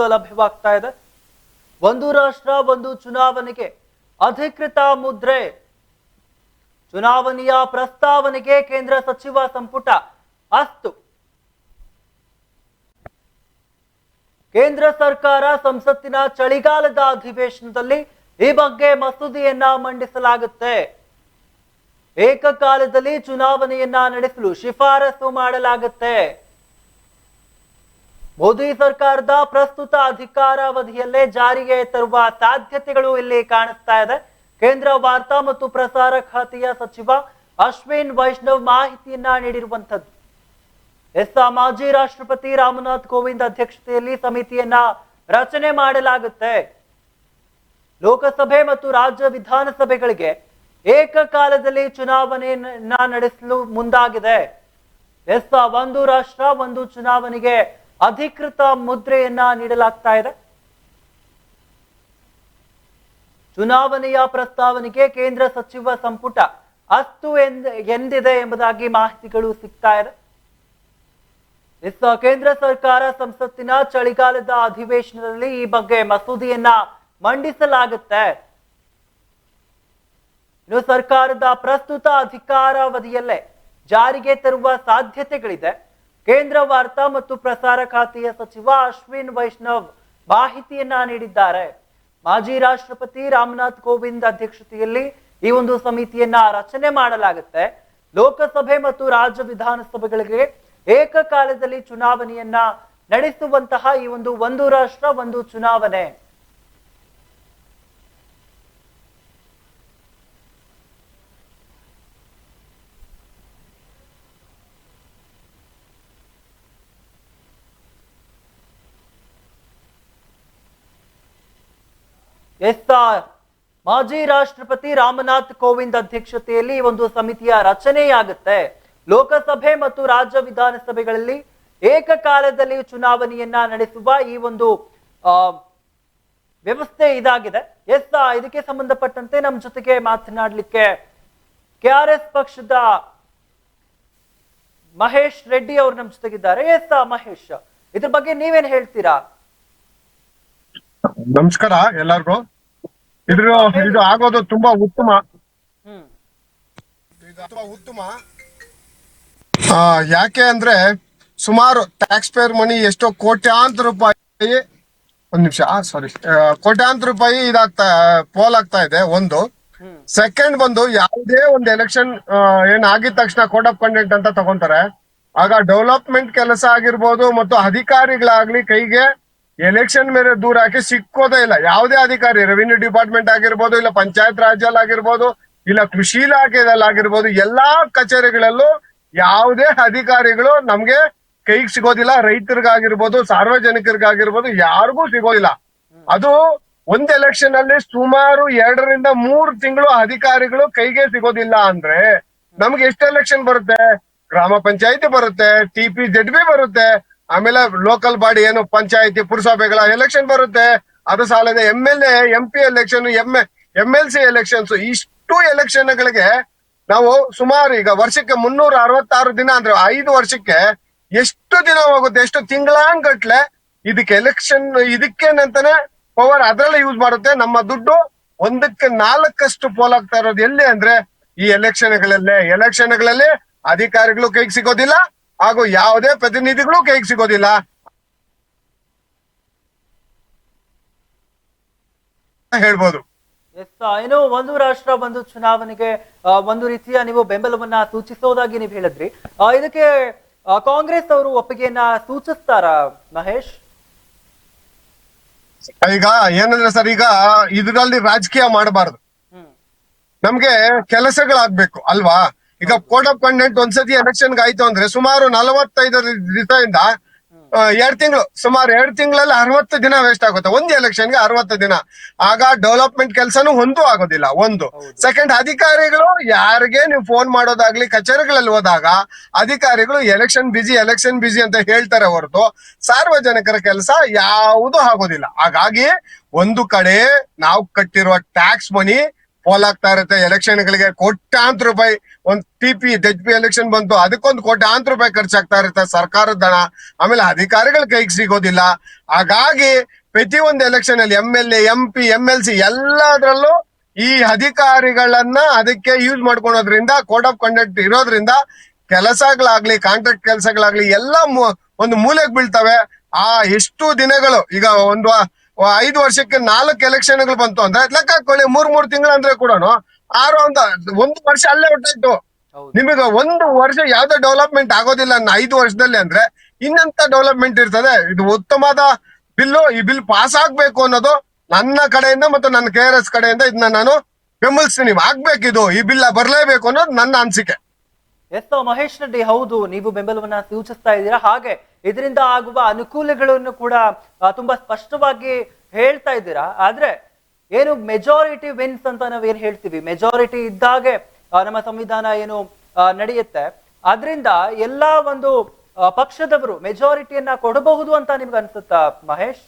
ಲಭ್ಯವಾಗ್ತಾ ಇದೆ. ಒಂದು ರಾಷ್ಟ್ರ, ಒಂದು ಚುನಾವಣೆಗೆ ಅಧಿಕೃತ ಮುದ್ರೆ. ಚುನಾವಣೆಯ ಪ್ರಸ್ತಾವನೆಗೆ ಕೇಂದ್ರ ಸಚಿವ ಸಂಪುಟ ಅಸ್ತು. ಕೇಂದ್ರ ಸರ್ಕಾರ ಸಂಸತ್ತಿನ ಚಳಿಗಾಲದ ಅಧಿವೇಶನದಲ್ಲಿ ಈ ಬಗ್ಗೆ ಮಸೂದೆಯನ್ನ ಮಂಡಿಸಲಾಗುತ್ತೆ. ಏಕಕಾಲದಲ್ಲಿ ಚುನಾವಣೆಯನ್ನ ನಡೆಸಲು ಶಿಫಾರಸು ಮಾಡಲಾಗುತ್ತೆ. ಮೋದಿ ಸರ್ಕಾರದ ಪ್ರಸ್ತುತ ಅಧಿಕಾರಾವಧಿಯಲ್ಲೇ ಜಾರಿಗೆ ತರುವ ಸಾಧ್ಯತೆಗಳು ಇಲ್ಲಿ ಕಾಣಿಸ್ತಾ ಇದೆ. ಕೇಂದ್ರ ವಾರ್ತಾ ಮತ್ತು ಪ್ರಸಾರ ಖಾತೆಯ ಸಚಿವ ಅಶ್ವಿನ್ ವೈಷ್ಣವ್ ಮಾಹಿತಿಯನ್ನ ನೀಡಿರುವಂತದ್ದು ಎಸ್ ಮಾಜಿ ರಾಷ್ಟ್ರಪತಿ ರಾಮನಾಥ್ ಕೋವಿಂದ್ ಅಧ್ಯಕ್ಷತೆಯಲ್ಲಿ ಸಮಿತಿಯನ್ನ ರಚನೆ ಮಾಡಲಾಗುತ್ತೆ. ಲೋಕಸಭೆ ಮತ್ತು ರಾಜ್ಯ ವಿಧಾನಸಭೆಗಳಿಗೆ ಏಕಕಾಲದಲ್ಲಿ ಚುನಾವಣೆಯನ್ನ ನಡೆಸಲು ಮುಂದಾಗಿದೆ. ಎಸ್ ಒಂದು ರಾಷ್ಟ್ರ, ಒಂದು ಚುನಾವಣೆಗೆ ಅಧಿಕೃತ ಮುದ್ರೆಯನ್ನ ನೀಡಲಾಗ್ತಾ ಇದೆ. ಚುನಾವಣೆಯ ಪ್ರಸ್ತಾವನೆಗೆ ಕೇಂದ್ರ ಸಚಿವ ಸಂಪುಟ ಅಸ್ತು ಎಂದ, ಎಂದಿದೆ ಎಂಬುದಾಗಿ ಮಾಹಿತಿಗಳು ಸಿಗ್ತಾ ಇದೆ. ಕೇಂದ್ರ ಸರ್ಕಾರ ಸಂಸತ್ತಿನ ಚಳಿಗಾಲದ ಅಧಿವೇಶನದಲ್ಲಿ ಈ ಬಗ್ಗೆ ಮಸೂದೆಯನ್ನ ಮಂಡಿಸಲಾಗುತ್ತೆ. ಇನ್ನು ಸರ್ಕಾರದ ಪ್ರಸ್ತುತ ಅಧಿಕಾರಾವಧಿಯಲ್ಲೇ ಜಾರಿಗೆ ತರುವ ಸಾಧ್ಯತೆಗಳಿದೆ. ಕೇಂದ್ರ ವಾರ್ತಾ ಮತ್ತು ಪ್ರಸಾರ ಖಾತೆಯ ಸಚಿವ ಅಶ್ವಿನ್ ವೈಷ್ಣವ್ ಮಾಹಿತಿಯನ್ನ ನೀಡಿದ್ದಾರೆ. ಮಾಜಿ ರಾಷ್ಟ್ರಪತಿ ರಾಮನಾಥ್ ಕೋವಿಂದ್ ಅಧ್ಯಕ್ಷತೆಯಲ್ಲಿ ಈ ಒಂದು ಸಮಿತಿಯನ್ನ ರಚನೆ ಮಾಡಲಾಗುತ್ತೆ. ಲೋಕಸಭೆ ಮತ್ತು ರಾಜ್ಯ ವಿಧಾನಸಭೆಗಳಿಗೆ ಏಕಕಾಲದಲ್ಲಿ ಚುನಾವಣೆಯನ್ನ ನಡೆಸುವಂತಹ ಈ ಒಂದು ಒಂದು ರಾಷ್ಟ್ರ, ಒಂದು ಚುನಾವಣೆ. ಎಸ್ ಆರ್ ಮಾಜಿ ರಾಷ್ಟ್ರಪತಿ ರಾಮನಾಥ್ ಕೋವಿಂದ್ ಅಧ್ಯಕ್ಷತೆಯಲ್ಲಿ ಒಂದು ಸಮಿತಿಯ ರಚನೆಯಾಗುತ್ತೆ. ಲೋಕಸಭೆ ಮತ್ತು ರಾಜ್ಯ ವಿಧಾನಸಭೆಗಳಲ್ಲಿ ಏಕಕಾಲದಲ್ಲಿ ಚುನಾವಣೆಯನ್ನ ನಡೆಸುವ ಈ ಒಂದು ವ್ಯವಸ್ಥೆ ಇದಾಗಿದೆ. ಎಸ್ ಇದಕ್ಕೆ ಸಂಬಂಧಪಟ್ಟಂತೆ ನಮ್ಮ ಜೊತೆಗೆ ಮಾತನಾಡಲಿಕ್ಕೆ ಕೆ ಆರ್ ಎಸ್ ಪಕ್ಷದ ಮಹೇಶ್ ರೆಡ್ಡಿ ಅವರು ನಮ್ಮ ಜೊತೆಗಿದ್ದಾರೆ. ಎಸ್ ಮಹೇಶ್, ಇದ್ರ ಬಗ್ಗೆ ನೀವೇನ್ ಹೇಳ್ತೀರಾ? ನಮಸ್ಕಾರ ಎಲ್ಲರಿಗೂ. ಇದ್ರ ಇದು ಆಗೋದು ತುಂಬಾ ಉತ್ತಮ. ಉತ್ತಮ ಯಾಕೆ ಅಂದ್ರೆ ಸುಮಾರು ಟ್ಯಾಕ್ಸ್ ಪೇರ್ ಮನಿ ಎಷ್ಟೋ ಕೋಟ್ಯಾಂತರ ರೂಪಾಯಿ ಒಂದ್ ನಿಮಿಷ ಸಾರಿ ಕೋಟ್ಯಾಂತರ ರೂಪಾಯಿ ಇದಾಗ್ತಾ ಪೋಲ್ ಆಗ್ತಾ ಇದೆ, ಒಂದು. ಸೆಕೆಂಡ್ ಬಂದು ಯಾವುದೇ ಒಂದು ಎಲೆಕ್ಷನ್ ಏನ್ ಆಗಿದ ತಕ್ಷಣ ಕೋಡ್ ಆಫ್ ಕಂಡಕ್ಟ್ ಅಂತ ತಗೊಂತಾರೆ. ಆಗ ಡೆವಲಪ್ಮೆಂಟ್ ಕೆಲಸ ಆಗಿರ್ಬೋದು ಮತ್ತು ಅಧಿಕಾರಿಗಳಾಗ್ಲಿ ಕೈಗೆ ಎಲೆಕ್ಷನ್ ಮೇಲೆ ದೂರ ಹಾಕಿ ಸಿಕ್ಕೋದೇ ಇಲ್ಲ. ಯಾವುದೇ ಅಧಿಕಾರಿ ರೆವಿನ್ಯೂ ಡಿಪಾರ್ಟ್ಮೆಂಟ್ ಆಗಿರ್ಬೋದು, ಇಲ್ಲ ಪಂಚಾಯತ್ ರಾಜ್ ಅಲ್ಲಿ ಆಗಿರ್ಬೋದು, ಇಲ್ಲ ಕೃಷಿ ಇಲಾಖೆದಲ್ಲಿ ಆಗಿರ್ಬೋದು, ಎಲ್ಲಾ ಕಚೇರಿಗಳಲ್ಲೂ ಯಾವುದೇ ಅಧಿಕಾರಿಗಳು ನಮ್ಗೆ ಕೈಗೆ ಸಿಗೋದಿಲ್ಲ. ರೈತರಿಗಾಗಿರ್ಬೋದು, ಸಾರ್ವಜನಿಕರಿಗಾಗಿರ್ಬೋದು, ಯಾರಿಗೂ ಸಿಗೋದಿಲ್ಲ. ಅದು ಒಂದ್ ಎಲೆಕ್ಷನ್ ಅಲ್ಲಿ ಸುಮಾರು ಎರಡರಿಂದ ಮೂರ್ ತಿಂಗಳು ಅಧಿಕಾರಿಗಳು ಕೈಗೆ ಸಿಗೋದಿಲ್ಲ ಅಂದ್ರೆ ನಮ್ಗೆ ಎಷ್ಟು ಎಲೆಕ್ಷನ್ ಬರುತ್ತೆ? ಗ್ರಾಮ ಪಂಚಾಯತಿ ಬರುತ್ತೆ ಟಿ ಪಿ ಜೆಡ್ ಬಿ ಬರುತ್ತೆ ಆಮೇಲೆ ಲೋಕಲ್ ಬಾಡಿ ಏನು ಪಂಚಾಯತಿ, ಪುರಸಭೆಗಳ ಎಲೆಕ್ಷನ್ ಬರುತ್ತೆ. ಅದು ಸಾಲದೆ M L A M P election M M L C elections ಇಷ್ಟು ಎಲೆಕ್ಷನ್ ಗಳಿಗೆ ನಾವು ಸುಮಾರು ಈಗ ವರ್ಷಕ್ಕೆ ಮುನ್ನೂರ ಅರವತ್ತಾರು ದಿನ ಅಂದ್ರೆ ಐದು ವರ್ಷಕ್ಕೆ ಎಷ್ಟು ದಿನ ಹೋಗುತ್ತೆ, ಎಷ್ಟು ತಿಂಗಳಾಂಗಟ್ಲೆ ಇದಕ್ಕೆ ಎಲೆಕ್ಷನ್ ಇದಕ್ಕೇನಂತಾನೆ ಪವರ್ ಅದ್ರಲ್ಲೇ ಯೂಸ್ ಮಾಡುತ್ತೆ. ನಮ್ಮ ದುಡ್ಡು ಒಂದಕ್ಕೆ ನಾಲ್ಕಷ್ಟು ಪೋಲ್ ಆಗ್ತಾ ಇರೋದು ಎಲ್ಲಿ ಅಂದ್ರೆ ಈ ಎಲೆಕ್ಷನ್ಗಳಲ್ಲೇ ಎಲೆಕ್ಷನ್ಗಳಲ್ಲಿ ಅಧಿಕಾರಿಗಳು ಕೈಗೆ ಸಿಗೋದಿಲ್ಲ. ಹಾಗೂ ಯಾವುದೇ ಪ್ರತಿನಿಧಿಗಳು ಕೈಗೆ ಸಿಗೋದಿಲ್ಲ. ಹೇಳ್ಬೋದು. ಏನು ಒಂದು ರಾಷ್ಟ್ರ ಒಂದು ಚುನಾವಣೆಗೆ ಒಂದು ರೀತಿಯ ನೀವು ಬೆಂಬಲವನ್ನ ಸೂಚಿಸೋದಾಗಿ ನೀವು ಹೇಳಿದ್ರಿ. ಇದಕ್ಕೆ ಕಾಂಗ್ರೆಸ್ ಅವರು ಒಪ್ಪಿಗೆಯನ್ನ ಸೂಚಿಸ್ತಾರ ಮಹೇಶ್? ಈಗ ಏನಂದ್ರೆ ಸರ್ ಈಗ ಇದರಲ್ಲಿ ರಾಜಕೀಯ ಮಾಡಬಾರದು. ಹ್ಮ್. ನಮ್ಗೆ ಕೆಲಸಗಳಾಗ್ಬೇಕು ಅಲ್ವಾ? ಈಗ ಕೋರ್ಟ್ ಆಫ್ ಕಂಡೆಂಟ್ ಒಂದ್ಸತಿ ಎಲೆಕ್ಷನ್ ಆಯ್ತು ಅಂದ್ರೆ ಸುಮಾರು ನಲವತ್ತೈದು ದಿವಸದಿಂದ ಎರಡ್ ತಿಂಗಳು ಸುಮಾರು ಎರಡ್ ತಿಂಗಳಲ್ಲಿ ಅರವತ್ತು ದಿನ ವೇಸ್ಟ್ ಆಗುತ್ತೆ. ಒಂದ್ ಎಲೆಕ್ಷನ್ಗೆ ಅರವತ್ತು ದಿನ. ಆಗ ಡೆವಲಪ್ಮೆಂಟ್ ಕೆಲಸನೂ ಒಂದು ಆಗೋದಿಲ್ಲ ಒಂದು. ಸೆಕೆಂಡ್ ಅಧಿಕಾರಿಗಳು ಯಾರಿಗೆ ನೀವು ಫೋನ್ ಮಾಡೋದಾಗ್ಲಿ ಕಚೇರಿಗಳಲ್ಲಿ ಹೋದಾಗ ಅಧಿಕಾರಿಗಳು ಎಲೆಕ್ಷನ್ ಬಿಜಿ ಎಲೆಕ್ಷನ್ ಬಿಜಿ ಅಂತ ಹೇಳ್ತಾರೆ ಹೊರತು ಸಾರ್ವಜನಿಕರ ಕೆಲಸ ಯಾವುದು ಆಗೋದಿಲ್ಲ. ಹಾಗಾಗಿ ಒಂದು ಕಡೆ ನಾವು ಕಟ್ಟಿರುವ ಟ್ಯಾಕ್ಸ್ ಮನಿ ಪೋಲ್ ಆಗ್ತಾ ಇರುತ್ತೆ. ಎಲೆಕ್ಷನ್ ಗಳಿಗೆ ಕೋಟ್ಯಾಂತರ ರೂಪಾಯಿ ಒಂದ್ T P H P election ಬಂತು. ಅದಕ್ಕೊಂದು ಕೋಟ್ಯಾಂತರ ರೂಪಾಯಿ ಖರ್ಚಾಗ್ತಾ ಇರುತ್ತೆ. ಸರ್ಕಾರದ ಹಣ ಆಮೇಲೆ ಅಧಿಕಾರಿಗಳ ಕೈಗೆ ಸಿಗೋದಿಲ್ಲ. ಹಾಗಾಗಿ ಪ್ರತಿ ಒಂದು ಎಲೆಕ್ಷನ್ ಅಲ್ಲಿ M L A M P M L C ಎಲ್ಲದರಲ್ಲೂ ಈ ಅಧಿಕಾರಿಗಳನ್ನ ಅದಕ್ಕೆ ಯೂಸ್ ಮಾಡ್ಕೊಳೋದ್ರಿಂದ ಕೋಡ್ ಆಫ್ ಕಂಡಕ್ಟ್ ಇರೋದ್ರಿಂದ ಕೆಲಸಗಳಾಗ್ಲಿ ಕಾಂಟ್ರಾಕ್ಟ್ ಕೆಲಸಗಳಾಗ್ಲಿ ಎಲ್ಲ ಒಂದು ಮೂಲೆಗೆ ಬೀಳ್ತವೆ. ಆ ಎಷ್ಟು ದಿನಗಳು, ಈಗ ಒಂದು ಐದು ವರ್ಷಕ್ಕೆ ನಾಲ್ಕು ಎಲೆಕ್ಷನ್ಗಳು ಬಂತು ಅಂದ್ರೆ ಲೆಕ್ಕ ಹಾಕೊಳ್ಳಿ ಮೂರ್ ಮೂರ್ ತಿಂಗಳು ಅಂದ್ರೆ ಕೂಡ ಆರು ಅಂತ ಒಂದು ವರ್ಷ ಅಲ್ಲೇ ಹೊಟ್ಟಾಯ್ತು. ನಿಮಗೆ ಒಂದು ವರ್ಷ ಯಾವ್ದೋ ಡೆವಲಪ್ಮೆಂಟ್ ಆಗೋದಿಲ್ಲ ಅನ್ನ ಐದು ವರ್ಷದಲ್ಲಿ ಅಂದ್ರೆ ಇನ್ನಂತ ಡೆವಲಪ್ಮೆಂಟ್ ಇರ್ತದೆ. ಇದು ಉತ್ತಮವಾದ ಬಿಲ್ಲು ಈ ಬಿಲ್ ಪಾಸ್ ಆಗ್ಬೇಕು ಅನ್ನೋದು ನನ್ನ ಕಡೆಯಿಂದ ಮತ್ತು ನನ್ನ ಕೆ ಆರ್ ಎಸ್ ಕಡೆಯಿಂದ ಇದನ್ನ ನಾನು ಬೆಂಬಲಿಸ್ತೀನಿ. ಆಗ್ಬೇಕಿದು ಈ ಬಿಲ್ ಬರ್ಲೇಬೇಕು ಅನ್ನೋದು ನನ್ನ ಅನಿಸಿಕೆ. ಎಸ್ ಮಹೇಶ್ ರೆಡ್ಡಿ, ಹೌದು, ನೀವು ಬೆಂಬಲವನ್ನ ಸೂಚಿಸ್ತಾ ಇದ್ದೀರಾ. ಹಾಗೆ ಇದರಿಂದ ಆಗುವ ಅನುಕೂಲಗಳನ್ನು ಕೂಡ ತುಂಬಾ ಸ್ಪಷ್ಟವಾಗಿ ಹೇಳ್ತಾ ಇದ್ದೀರಾ. ಆದ್ರೆ ಏನು ಮೆಜಾರಿಟಿ ವಿನ್ಸ್ ಅಂತ ನಾವೇನು ಹೇಳ್ತೀವಿ? ಮೆಜಾರಿಟಿ ಇದ್ದಾಗೆ ನಮ್ಮ ಸಂವಿಧಾನ ಏನು ನಡೆಯುತ್ತೆ. ಅದರಿಂದ ಎಲ್ಲಾ ಒಂದು ಪಕ್ಷದವರು ಮೆಜಾರಿಟಿಯನ್ನ ಕೊಡಬಹುದು ಅಂತ ನಿಮ್ಗೆ ಅನ್ಸುತ್ತಾ ಮಹೇಶ್?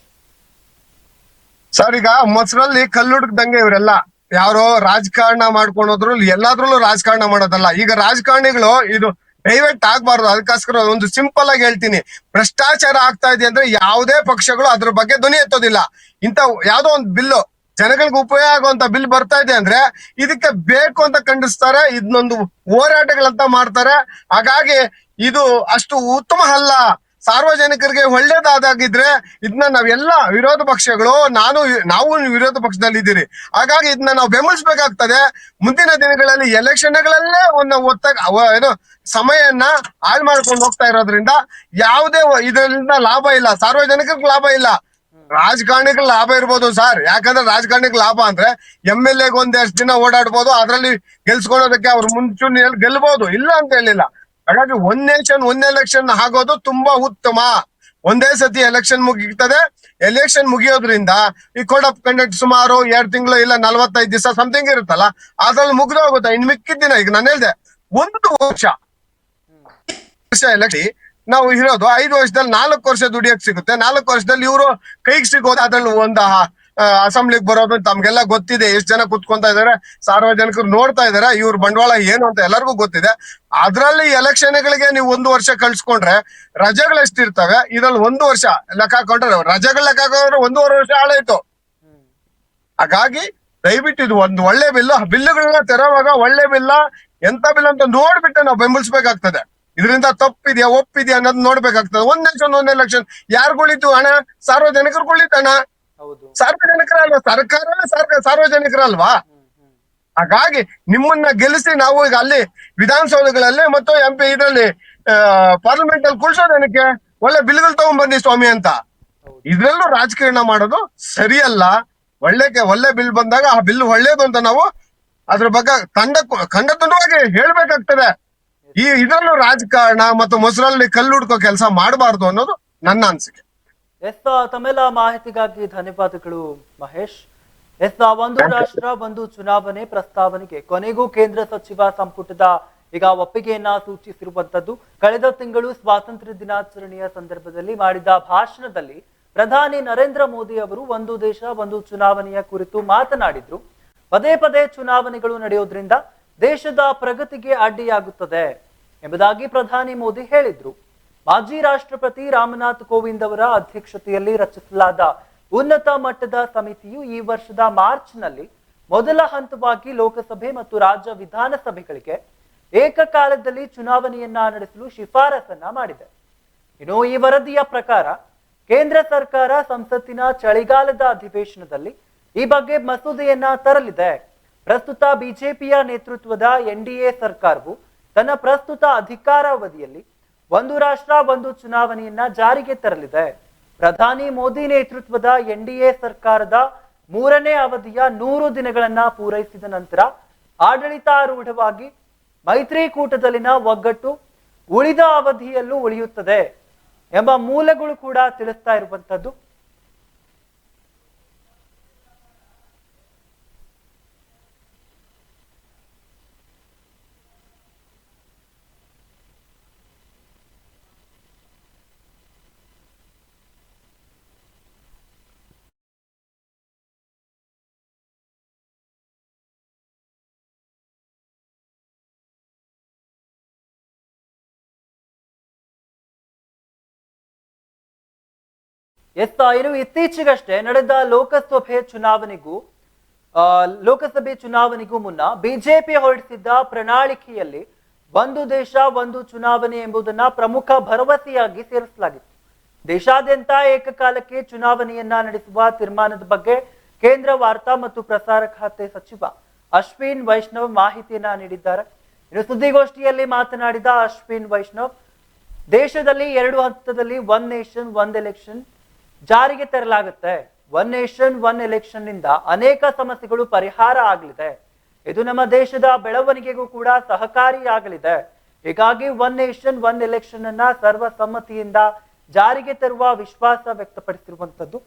ಸರ್, ಈಗ ಮೊಸರಲ್ಲಿ ಕಲ್ಲುಡ್ದಂಗೆ ಇವರೆಲ್ಲ. ಯಾರೋ ರಾಜಕಾರಣ ಮಾಡ್ಕೊಳೋದ್ರಲ್ಲಿ ಎಲ್ಲಾದ್ರಲ್ಲೂ ರಾಜಕಾರಣ ಮಾಡೋದಲ್ಲ. ಈಗ ರಾಜಕಾರಣಿಗಳು ಇದು ಪ್ರೈವೇಟ್ ಆಗ್ಬಾರ್ದು. ಅದಕ್ಕೋಸ್ಕರ ಒಂದು ಸಿಂಪಲ್ ಆಗಿ ಹೇಳ್ತೀನಿ. ಭ್ರಷ್ಟಾಚಾರ ಆಗ್ತಾ ಇದೆ ಅಂದ್ರೆ ಯಾವುದೇ ಪಕ್ಷಗಳು ಅದ್ರ ಬಗ್ಗೆ ಧ್ವನಿ ಎತ್ತೋದಿಲ್ಲ. ಇಂತ ಯಾವ್ದೋ ಒಂದು ಬಿಲ್ಲು, ಜನಗಳಿಗೆ ಉಪಯೋಗ ಆಗುವಂತ ಬಿಲ್ ಬರ್ತಾ ಇದೆ ಅಂದ್ರೆ ಇದಕ್ಕೆ ಬೇಕು ಅಂತ ಖಂಡಿಸ್ತಾರೆ, ಇದನ್ನೊಂದು ಹೋರಾಟಗಳಂತ ಮಾಡ್ತಾರೆ. ಹಾಗಾಗಿ ಇದು ಅಷ್ಟು ಉತ್ತಮ ಅಲ್ಲ. ಸಾರ್ವಜನಿಕರಿಗೆ ಒಳ್ಳೇದಾದಾಗಿದ್ರೆ ಇದನ್ನ ನಾವೆಲ್ಲ ವಿರೋಧ ಪಕ್ಷಗಳು, ನಾನು ನಾವು ವಿರೋಧ ಪಕ್ಷದಲ್ಲಿ ಇದ್ದೀರಿ ಹಾಗಾಗಿ ಇದನ್ನ ನಾವು ಬೆಂಬಲಿಸಬೇಕಾಗ್ತದೆ. ಮುಂದಿನ ದಿನಗಳಲ್ಲಿ ಎಲೆಕ್ಷನ್ಗಳಲ್ಲೇ ಒಂದು ಒತ್ತ ಏನು, ಸಮಯನ್ನ ಹಾಳು ಮಾಡ್ಕೊಂಡು ಹೋಗ್ತಾ ಇರೋದ್ರಿಂದ ಯಾವುದೇ ಇದರಿಂದ ಲಾಭ ಇಲ್ಲ. ಸಾರ್ವಜನಿಕರಿಗೆ ಲಾಭ ಇಲ್ಲ. ರಾಜಕಾರಣಿಗಳ ಲಾಭ ಇರ್ಬೋದು ಸರ್. ಯಾಕಂದ್ರೆ ರಾಜಕಾರಣಿಗಳ ಲಾಭ ಅಂದ್ರೆ ಎಂ ಎಲ್ ಎಗೆ ಒಂದೆಷ್ಟು ದಿನ ಓಡಾಡ್ಬೋದು, ಅದ್ರಲ್ಲಿ ಗೆಲ್ಸ್ಕೊಳೋದಕ್ಕೆ ಅವ್ರು ಮುಂಚೂಣಿಯಲ್ಲಿ ಗೆಲ್ಬಹುದು ಇಲ್ಲ ಅಂತ ಹೇಳಿಲ್ಲ. ಹಾಗಾಗಿ ಒಂದ್ ನೇಷನ್ ಒಂದ್ ಎಲೆಕ್ಷನ್ ಆಗೋದು ತುಂಬಾ ಉತ್ತಮ. ಒಂದೇ ಸತಿ ಎಲೆಕ್ಷನ್ ಮುಗಿತದೆ ಎಲೆಕ್ಷನ್ ಮುಗಿಯೋದ್ರಿಂದ ಈ ಕೋಡ್ ಆಫ್ ಕಂಡಕ್ಟ್ ಸುಮಾರು ಎರಡ್ ತಿಂಗಳು ಇಲ್ಲ ನಲ್ವತ್ತೈದು ದಿವಸ ಸಮಥಿಂಗ್ ಇರುತ್ತಲ್ಲ, ಅದ್ರಲ್ಲಿ ಮುಗ್ದು ಹೋಗುತ್ತೆ? ಇನ್ ಮಿಕ್ಕಿದ್ದಿನ ಈಗ ನಾನು ಹೇಳ್ದೆ, ಒಂದು ವರ್ಷ. ವರ್ಷ ಎಲೆಕ್ಷನ್ ನಾವು ಇರೋದು ಐದು ವರ್ಷದಲ್ಲಿ ನಾಲ್ಕು ವರ್ಷ ದುಡಿಯಕ್ ಸಿಗುತ್ತೆ. ನಾಲ್ಕು ವರ್ಷದಲ್ಲಿ ಇವರು ಕೈಗೆ ಸಿಗೋದು ಅದ್ರಲ್ಲಿ ಒಂದು ಅಸೆಂಬ್ಲಿಗೆ ಬರೋದು ತಮ್ಗೆಲ್ಲ ಗೊತ್ತಿದೆ. ಎಷ್ಟು ಜನ ಕುತ್ಕೊಂತ ಇದಾರೆ? ಸಾರ್ವಜನಿಕರು ನೋಡ್ತಾ ಇದಾರೆ. ಇವ್ರ ಬಂಡವಾಳ ಏನು ಅಂತ ಎಲ್ಲರಿಗೂ ಗೊತ್ತಿದೆ. ಅದ್ರಲ್ಲಿ ಎಲೆಕ್ಷನ್ಗಳಿಗೆ ನೀವು ಒಂದು ವರ್ಷ ಕಳ್ಸ್ಕೊಂಡ್ರೆ ರಜೆಗಳು ಎಷ್ಟಿರ್ತವೆ? ಇದ್ರಲ್ಲಿ ಒಂದು ವರ್ಷ ಲೆಕ್ಕ ಹಾಕೊಂಡ್ರೆ ರಜೆಗಳು ಲೆಕ್ಕ ಹಾಕೊಂಡ್ರೆ ಒಂದೂವರೆ ವರ್ಷ ಹಾಳಾಯ್ತು ಹಾಗಾಗಿ ದಯವಿಟ್ಟು ಇದು ಒಂದು ಒಳ್ಳೆ ಬಿಲ್, ಬಿಲ್ಲುಗಳನ್ನ ತೆರವಾಗ ಒಳ್ಳೆ ಬಿಲ್ಲ, ಎಂತ ಬಿಲ್ ಅಂತ ನೋಡ್ಬಿಟ್ಟು ನಾವು ಬೆಂಬಲಿಸ್ಬೇಕಾಗ್ತದೆ. ಇದರಿಂದ ತಪ್ಪಿದ್ಯಾ, ಒಪ್ಪಿದ್ಯಾ ಅನ್ನೋದು ನೋಡ್ಬೇಕಾಗ್ತದೆ. ಒಂದ್ ಎಲೆಕ್ಷನ್ ಒಂದ್ ಎಲೆಕ್ಷನ್ ಕುಳಿತು? ಹಣ? ಸಾರ್ವಜನಿಕರು ಹಣ ಹೌದು ಸಾರ್ವಜನಿಕರಲ್ವಾ ಸರ್ಕಾರ ಸರ್ಕಾರ ಸಾರ್ವಜನಿಕರಲ್ವಾ? ಅಲ್ವಾ ಹಾಗಾಗಿ ನಿಮ್ಮನ್ನ ಗೆಲ್ಲಿಸಿ ನಾವು ಈಗ ಅಲ್ಲಿ ವಿಧಾನಸೌಧಗಳಲ್ಲಿ ಮತ್ತು ಎಂ ಪಿ ಇದರಲ್ಲಿ ಪಾರ್ಲಿಮೆಂಟ್ ಅಲ್ಲಿ ಕುಳ್ಸೋದೇನಕ್ಕೆ ಒಳ್ಳೆ ಬಿಲ್ಗಳು ತಗೊಂಡ್ಬನ್ನಿ ಸ್ವಾಮಿ ಅಂತ. ಇದ್ರಲ್ಲೂ ರಾಜಕಾರಣ ಮಾಡೋದು ಸರಿಯಲ್ಲ. ಒಳ್ಳೆ ಒಳ್ಳೆ ಬಿಲ್ ಬಂದಾಗ ಆ ಬಿಲ್ ಒಳ್ಳೇದು ಅಂತ ನಾವು ಅದ್ರ ಬಗ್ಗೆ ತಂಡ ಖಂಡ ತುಂಡವಾಗಿ ಹೇಳ್ಬೇಕಾಗ್ತದೆ. ಈ ಇದ್ರಲ್ಲೂ ರಾಜಕಾರಣ ಮತ್ತು ಮೊಸರಲ್ಲಿ ಕಲ್ಲು ಹುಡ್ಕೋ ಕೆಲಸ ಮಾಡಬಾರ್ದು ಅನ್ನೋದು ನನ್ನ ಅನಿಸಿಕೆ. ಎಸ್ ತಮ್ಮೆಲ್ಲ ಮಾಹಿತಿಗಾಗಿ ಧನ್ಯವಾದಗಳು ಮಹೇಶ್. ಎಸ್ ಒಂದು ರಾಷ್ಟ್ರ ಒಂದು ಚುನಾವಣೆ ಪ್ರಸ್ತಾವನೆಗೆ. ಕೊನೆಗೂ ಕೇಂದ್ರ ಸಚಿವ ಸಂಪುಟದ ಈಗ ಒಪ್ಪಿಗೆಯನ್ನ ಸೂಚಿಸಿರುವಂತದ್ದು ಕಳೆದ ತಿಂಗಳು ಸ್ವಾತಂತ್ರ್ಯ ದಿನಾಚರಣೆಯ ಸಂದರ್ಭದಲ್ಲಿ ಮಾಡಿದ ಭಾಷಣದಲ್ಲಿ ಪ್ರಧಾನಿ ನರೇಂದ್ರ ಮೋದಿ ಅವರು ಒಂದು ದೇಶ ಒಂದು ಚುನಾವಣೆಯ ಕುರಿತು ಮಾತನಾಡಿದ್ರು. ಪದೇ ಪದೇ ಚುನಾವಣೆಗಳು ನಡೆಯೋದ್ರಿಂದ ದೇಶದ ಪ್ರಗತಿಗೆ ಅಡ್ಡಿಯಾಗುತ್ತದೆ ಎಂಬುದಾಗಿ ಪ್ರಧಾನಿ ಮೋದಿ ಹೇಳಿದ್ರು. ಮಾಜಿ ರಾಷ್ಟ್ರಪತಿ ರಾಮನಾಥ್ ಕೋವಿಂದ್ ಅವರ ಅಧ್ಯಕ್ಷತೆಯಲ್ಲಿ ರಚಿಸಲಾದ ಉನ್ನತ ಮಟ್ಟದ ಸಮಿತಿಯು ಈ ವರ್ಷದ ಮಾರ್ಚ್ನಲ್ಲಿ ಮೊದಲ ಹಂತವಾಗಿ ಲೋಕಸಭೆ ಮತ್ತು ರಾಜ್ಯ ವಿಧಾನಸಭೆಗಳಿಗೆ ಏಕಕಾಲದಲ್ಲಿ ಚುನಾವಣೆಯನ್ನ ನಡೆಸಲು ಶಿಫಾರಸನ್ನ ಮಾಡಿದೆ. ಇನ್ನು ಈ ವರದಿಯ ಪ್ರಕಾರ ಕೇಂದ್ರ ಸರ್ಕಾರ ಸಂಸತ್ತಿನ ಚಳಿಗಾಲದ ಅಧಿವೇಶನದಲ್ಲಿ ಈ ಬಗ್ಗೆ ಮಸೂದೆಯನ್ನ ತರಲಿದೆ. ಪ್ರಸ್ತುತ ಬಿಜೆಪಿಯ ನೇತೃತ್ವದ ಎನ್ಡಿಎ ಸರ್ಕಾರವು ತನ್ನ ಪ್ರಸ್ತುತ ಅಧಿಕಾರಾವಧಿಯಲ್ಲಿ ಒಂದು ರಾಷ್ಟ್ರ, ಒಂದು ಚುನಾವಣೆಯನ್ನ ಜಾರಿಗೆ ತರಲಿದೆ. ಪ್ರಧಾನಿ ಮೋದಿ ನೇತೃತ್ವದ ಎನ್ಡಿಎ ಸರ್ಕಾರದ ಮೂರನೇ ಅವಧಿಯ ನೂರು ದಿನಗಳನ್ನ ಪೂರೈಸಿದ ನಂತರ ಆಡಳಿತಾರೂಢವಾಗಿ ಮೈತ್ರಿಕೂಟದಲ್ಲಿನ ಒಗ್ಗಟ್ಟು ಉಳಿದ ಅವಧಿಯಲ್ಲೂ ಉಳಿಯುತ್ತದೆ ಎಂಬ ಮೂಲಗಳು ಕೂಡ ತಿಳಿಸ್ತಾ ಇರುವಂತದ್ದು ಎಸ್ ಇನ್ನು ಇತ್ತೀಚೆಗಷ್ಟೇ ನಡೆದ ಲೋಕಸಭೆ ಚುನಾವಣೆಗೂ ಲೋಕಸಭೆ ಚುನಾವಣೆಗೂ ಮುನ್ನ ಬಿಜೆಪಿ ಹೊರಡಿಸಿದ್ದ ಪ್ರಣಾಳಿಕೆಯಲ್ಲಿ ಒಂದು ದೇಶ, ಒಂದು ಚುನಾವಣೆ ಎಂಬುದನ್ನ ಪ್ರಮುಖ ಭರವಸೆಯಾಗಿ ಸೇರಿಸಲಾಗಿತ್ತು. ದೇಶಾದ್ಯಂತ ಏಕಕಾಲಕ್ಕೆ ಚುನಾವಣೆಯನ್ನ ನಡೆಸುವ ತೀರ್ಮಾನದ ಬಗ್ಗೆ ಕೇಂದ್ರ ವಾರ್ತಾ ಮತ್ತು ಪ್ರಸಾರ ಖಾತೆ ಸಚಿವ ಅಶ್ವಿನ್ ವೈಷ್ಣವ್ ಮಾಹಿತಿಯನ್ನ ನೀಡಿದ್ದಾರೆ. ಇನ್ನು ಸುದ್ದಿಗೋಷ್ಠಿಯಲ್ಲಿ ಮಾತನಾಡಿದ ಅಶ್ವಿನ್ ವೈಷ್ಣವ್, ದೇಶದಲ್ಲಿ ಎರಡು ಹಂತದಲ್ಲಿ ಒನ್ ನೇಷನ್ ಒಂದ್ ಎಲೆಕ್ಷನ್ ಜಾರಿಗೆ ತರಲಾಗುತ್ತೆ. ಒನ್ ನೇಷನ್ ಒನ್ ಎಲೆಕ್ಷನ್ನಿಂದ ಅನೇಕ ಸಮಸ್ಯೆಗಳು ಪರಿಹಾರ ಆಗಲಿದೆ. ಇದು ನಮ್ಮ ದೇಶದ ಬೆಳವಣಿಗೆಗೂ ಕೂಡ ಸಹಕಾರಿಯಾಗಲಿದೆ ಹೀಗಾಗಿ ಒನ್ ನೇಷನ್ ಒನ್ ಎಲೆಕ್ಷನ್ ಅನ್ನ ಸರ್ವಸಮ್ಮತಿಯಿಂದ ಜಾರಿಗೆ ತರುವ ವಿಶ್ವಾಸ ವ್ಯಕ್ತಪಡಿಸಿರುವಂತದ್ದು